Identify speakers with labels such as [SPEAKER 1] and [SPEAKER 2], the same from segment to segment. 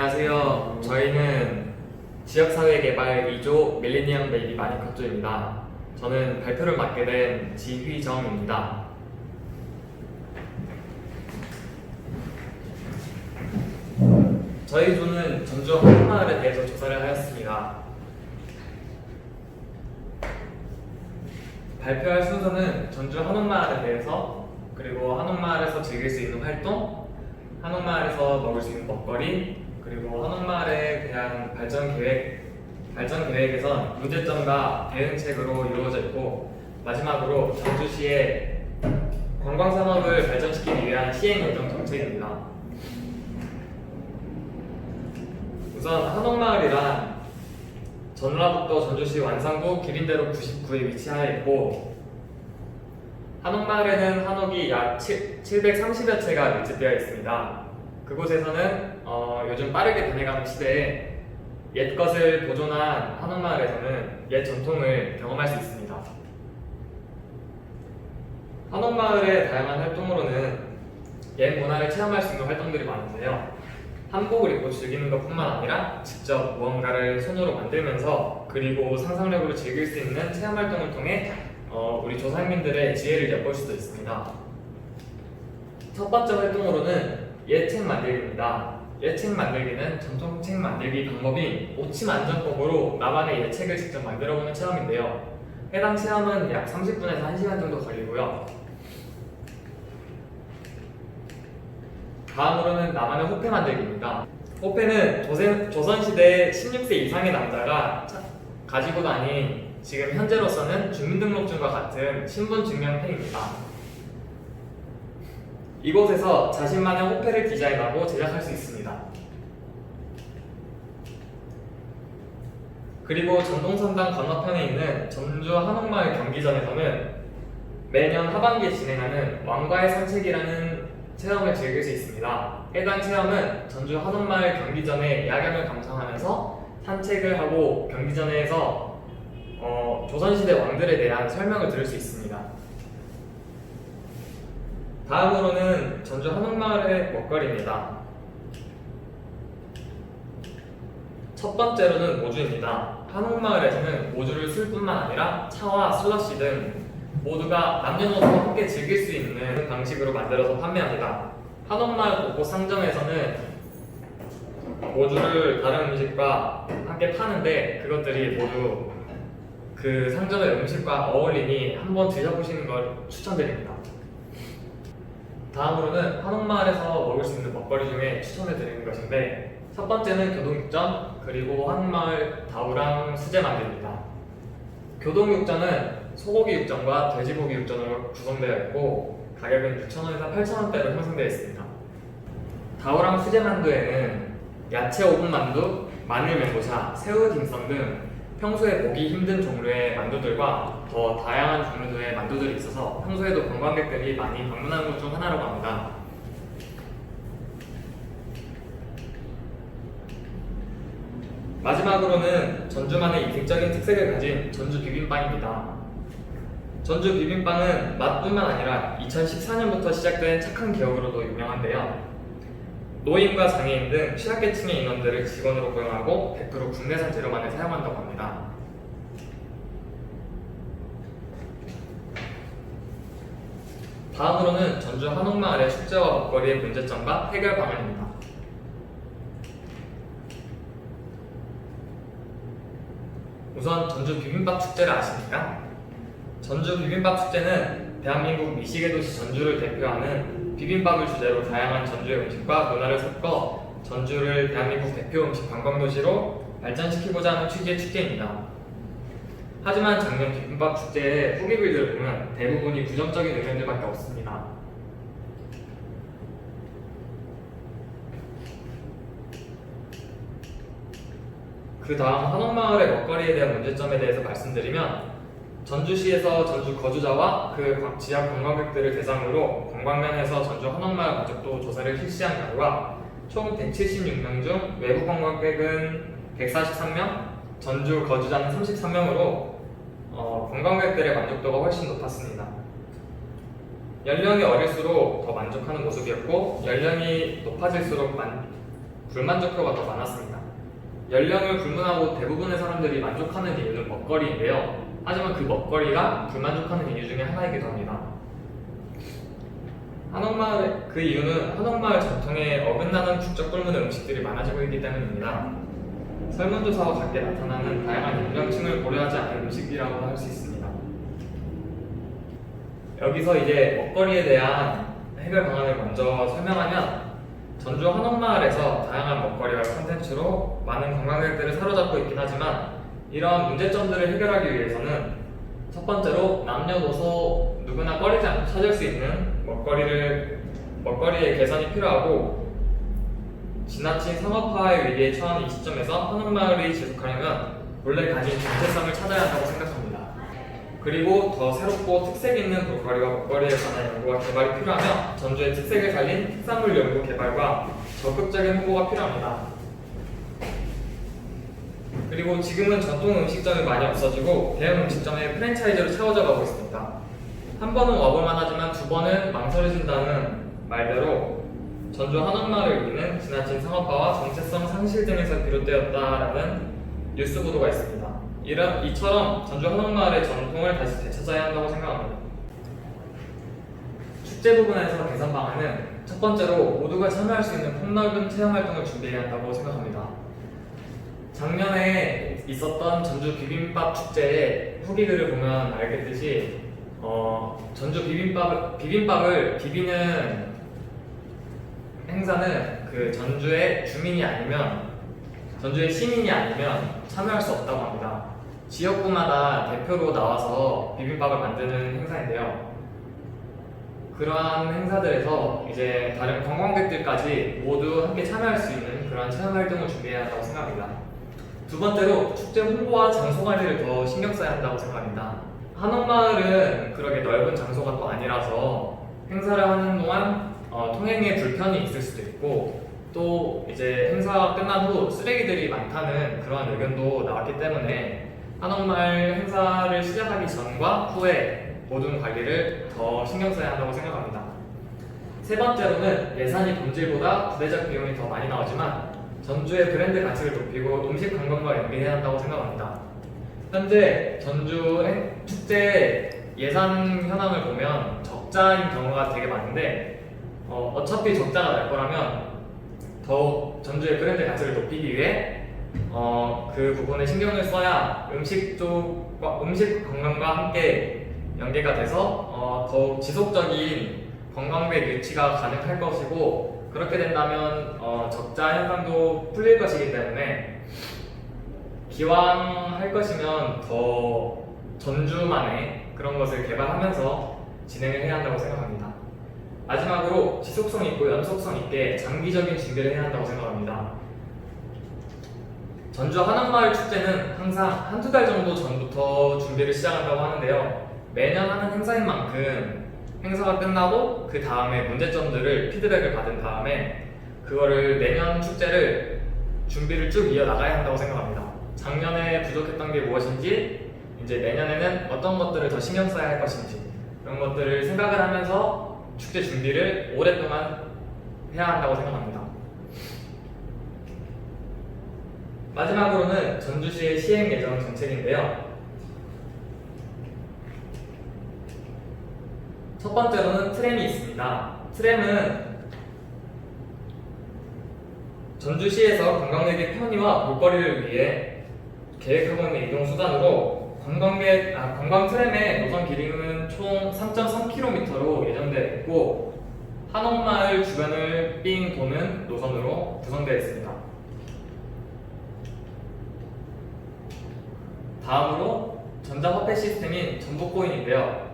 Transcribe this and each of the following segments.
[SPEAKER 1] 안녕하세요. 저희는 지역사회 개발 2조 밀리니엄 베이비 마니커조입니다. 저는 발표를 맡게 된 지휘정입니다. 저희 조는 전주 한옥마을에 대해서 조사를 하였습니다. 발표할 순서는 전주 한옥마을에 대해서 그리고 한옥마을에서 즐길 수 있는 활동, 한옥마을에서 먹을 수 있는 먹거리, 그리고 한옥마을에 대한 발전 계획, 발전 계획에선 문제점과 대응책으로 이루어져 있고 마지막으로 전주시의 관광 산업을 발전시키기 위한 시행 예정 정책입니다. 우선 한옥마을이란 전라북도 전주시 완산구 기린대로 99에 위치하여 있고 한옥마을에는 한옥이 약 7, 730여 채가 밀집되어 있습니다. 그곳에서는 어, 요즘 빠르게 변해가는 시대에 옛 것을 보존한 한옥마을에서는 옛 전통을 경험할 수 있습니다. 한옥마을의 다양한 활동으로는 옛 문화를 체험할 수 있는 활동들이 많은데요. 한복을 입고 즐기는 것뿐만 아니라 직접 무언가를 손으로 만들면서 그리고 상상력으로 즐길 수 있는 체험 활동을 통해 어, 우리 조상님들의 지혜를 엿볼 수도 있습니다. 첫 번째 활동으로는 예책 만들기입니다. 예책 만들기는 전통책 만들기 방법인 오침 안전법으로 나만의 예책을 직접 만들어보는 체험인데요. 해당 체험은 약 30분에서 1시간 정도 걸리고요. 다음으로는 나만의 호패 만들기입니다. 호패는 조선, 조선시대 16세 이상의 남자가 차- 가지고 다닌 지금 현재로서는 주민등록증과 같은 신분증명패입니다. 이곳에서 자신만의 호패를 디자인하고 제작할 수 있습니다. 그리고 전동선당 건너편에 있는 전주 한옥마을 경기전에서는 매년 하반기에 진행하는 왕과의 산책이라는 체험을 즐길 수 있습니다. 해당 체험은 전주 한옥마을 경기전의 야경을 감상하면서 산책을 하고 경기전에서 어, 조선시대 왕들에 대한 설명을 들을 수 있습니다. 다음으로는 전주 한옥마을의 먹거리입니다. 첫 번째로는 모주입니다. 한옥마을에서는 모주를 술뿐만 아니라 차와 슬러시 등 모두가 남녀노소 함께 즐길 수 있는 방식으로 만들어서 판매합니다. 한옥마을 곳곳 상점에서는 모주를 다른 음식과 함께 파는데 그것들이 모두 그 상점의 음식과 어울리니 한번 드셔보시는 걸 추천드립니다. 다음으로는 한옥마을에서 먹을 수 있는 먹거리 중에 추천해 드리는 것인데 첫 번째는 교동육전 그리고 한옥마을 다우랑 수제 만두입니다. 교동육전은 소고기 육전과 돼지고기 육전으로 구성되어 있고 가격은 6,000원에서 8,000원대로 형성되어 있습니다. 다우랑 수제 만두에는 야채 오븐 만두, 마늘 멘보샤, 새우 딤섬 등 평소에 보기 힘든 종류의 만두들과 더 다양한 종류들의 만두들이 있어서 평소에도 관광객들이 많이 방문하는 것중 하나라고 합니다. 마지막으로는 전주만의 이색적인 특색을 가진 전주 비빔빵입니다. 전주 비빔빵은 맛뿐만 아니라 2014년부터 시작된 착한 기억으로도 유명한데요. 노인과 장애인 등 취약계층의 인원들을 직원으로 고용하고 100% 국내산 재료만을 사용한다고 합니다. 다음으로는 전주 한옥마을의 축제와 먹거리의 문제점과 해결 방안입니다. 우선 전주 비빔밥 축제를 아십니까? 전주 비빔밥 축제는 대한민국 미식의 도시 전주를 대표하는 비빔밥을 주제로 다양한 전주의 음식과 문화를 섞어 전주를 대한민국 대표 음식 관광도시로 발전시키고자 하는 취지의 축제입니다. 하지만 작년 비빔밥 축제의 후기글들을 보면 대부분이 부정적인 의견들밖에 없습니다. 그 다음 한옥마을의 먹거리에 대한 문제점에 대해서 말씀드리면 전주시에서 전주 거주자와 그 관- 지역 관광객들을 대상으로 관광면에서 전주 한옥마을 가족도 조사를 실시한 결과 총 176명 중 외부 관광객은 143명, 전주 거주자는 33명으로 어, 관광객들의 만족도가 훨씬 높았습니다. 연령이 어릴수록 더 만족하는 모습이었고 연령이 높아질수록 만- 불만족도가 더 많았습니다. 연령을 불문하고 대부분의 사람들이 만족하는 이유는 먹거리인데요. 하지만 그 먹거리가 불만족하는 이유 중에 하나이기도 합니다. 한옥마을 그 이유는 한옥마을 전통에 어긋나는 국적 굶는 음식들이 많아지고 있기 때문입니다. 설문조사와 같게 나타나는 다양한 연령층을 고려하지 않은 음식이라고 할 수 있습니다. 여기서 이제 먹거리에 대한 해결 방안을 먼저 설명하면 전주 한옥마을에서 다양한 먹거리와 콘텐츠로 많은 관광객들을 사로잡고 있긴 하지만 이러한 문제점들을 해결하기 위해서는 첫 번째로 남녀노소 누구나 꺼리지 않고 찾을 수 있는 먹거리를 먹거리의 개선이 필요하고 지나친 상업화의 위기에 처한 이 시점에서 한옥마을이 지속하려면 본래 가진 정체성을 찾아야 한다고 생각합니다. 그리고 더 새롭고 특색 있는 볼거리와 먹거리에 관한 연구와 개발이 필요하며 전주의 특색을 살린 특산물 연구 개발과 적극적인 홍보가 필요합니다. 그리고 지금은 전통 음식점이 많이 없어지고 대형 음식점의 프랜차이즈로 채워져 가고 있습니다. 한 번은 와볼만 하지만 두 번은 망설여진다는 말대로 전주 한옥마을을 이기는 지나친 상업화와 정체성 상실 등에서 비롯되었다라는 뉴스 보도가 있습니다. 이런 이처럼 전주 한옥마을의 전통을 다시 되찾아야 한다고 생각합니다. 축제 부분에서 개선 방안은 첫 번째로 모두가 참여할 수 있는 폭넓은 체험 활동을 준비해야 한다고 생각합니다. 작년에 있었던 전주 비빔밥 축제의 후기글을 보면 알겠듯이 어, 전주 비빔밥 비빔밥을 비비는 행사는 그 전주의 주민이 아니면 전주의 시민이 아니면 참여할 수 없다고 합니다. 지역구마다 대표로 나와서 비빔밥을 만드는 행사인데요. 그러한 행사들에서 이제 다른 관광객들까지 모두 함께 참여할 수 있는 그러한 체험 활동을 준비해야 한다고 생각합니다. 두 번째로 축제 홍보와 장소 관리를 더 신경 써야 한다고 생각합니다. 한옥마을은 그렇게 넓은 장소가 또 아니라서 행사를 하는 동안 어, 통행에 불편이 있을 수도 있고 또 이제 행사가 끝난 후 쓰레기들이 많다는 그러한 의견도 나왔기 때문에 한옥마을 행사를 시작하기 전과 후에 모든 관리를 더 신경 써야 한다고 생각합니다. 세 번째로는 예산이 본질보다 부대적 비용이 더 많이 나오지만 전주의 브랜드 가치를 높이고 음식 관광과 연계해야 한다고 생각합니다. 현재 전주 행- 축제 예산 현황을 보면 적자인 경우가 되게 많은데 어, 어차피 적자가 날 거라면 더욱 전주의 브랜드 가치를 높이기 위해 어, 그 부분에 신경을 써야 음식 쪽과 음식 관광과 함께 연계가 돼서 어, 더욱 지속적인 관광객 유치가 가능할 것이고 그렇게 된다면 어, 적자 현상도 풀릴 것이기 때문에 기왕 할 것이면 더 전주만의 그런 것을 개발하면서 진행을 해야 한다고 생각합니다. 마지막으로 지속성 있고 연속성 있게 장기적인 준비를 해야 한다고 생각합니다. 전주 한옥마을 축제는 항상 한두 달 정도 전부터 준비를 시작한다고 하는데요. 매년 하는 행사인 만큼 행사가 끝나고 그 다음에 문제점들을 피드백을 받은 다음에 그거를 내년 축제를 준비를 쭉 이어나가야 한다고 생각합니다. 작년에 부족했던 게 무엇인지 이제 내년에는 어떤 것들을 더 신경 써야 할 것인지 그런 것들을 생각을 하면서 축제 준비를 오랫동안 해야 한다고 생각합니다. 마지막으로는 전주시의 시행 예정 정책인데요. 첫 번째로는 트램이 있습니다. 트램은 전주시에서 관광객의 편의와 볼거리를 위해 계획하고 있는 이동 수단으로 관광객 아, 관광 트램의 노선 길이는 총 3.3km로 예정되어 있고 한옥마을 주변을 삥 도는 노선으로 구성되어 있습니다. 다음으로 전자화폐 시스템인 전복코인인데요.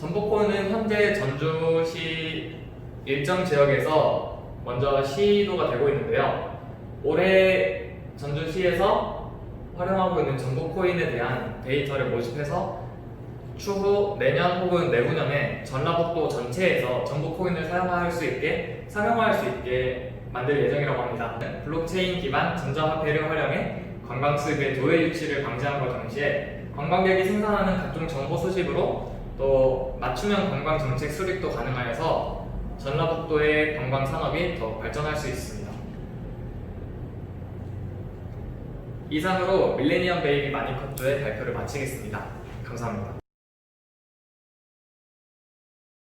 [SPEAKER 1] 전복코인은 현재 전주시 일정 지역에서 먼저 시도가 되고 있는데요. 올해 전주시에서 활용하고 있는 전복코인에 대한 데이터를 모집해서 추후 내년 혹은 내후년에 전라북도 전체에서 전복코인을 사용할 수 있게 상용화할 수 있게 만들 예정이라고 합니다. 블록체인 기반 전자화폐를 활용해 관광 수입의 도외 유치를 방지함과 동시에 관광객이 생산하는 각종 정보 수집으로 또 맞춤형 관광 정책 수립도 가능하여서 전라북도의 관광 산업이 더 발전할 수 있습니다. 이상으로 밀레니엄 베이비 마니컷도의 발표를 마치겠습니다. 감사합니다.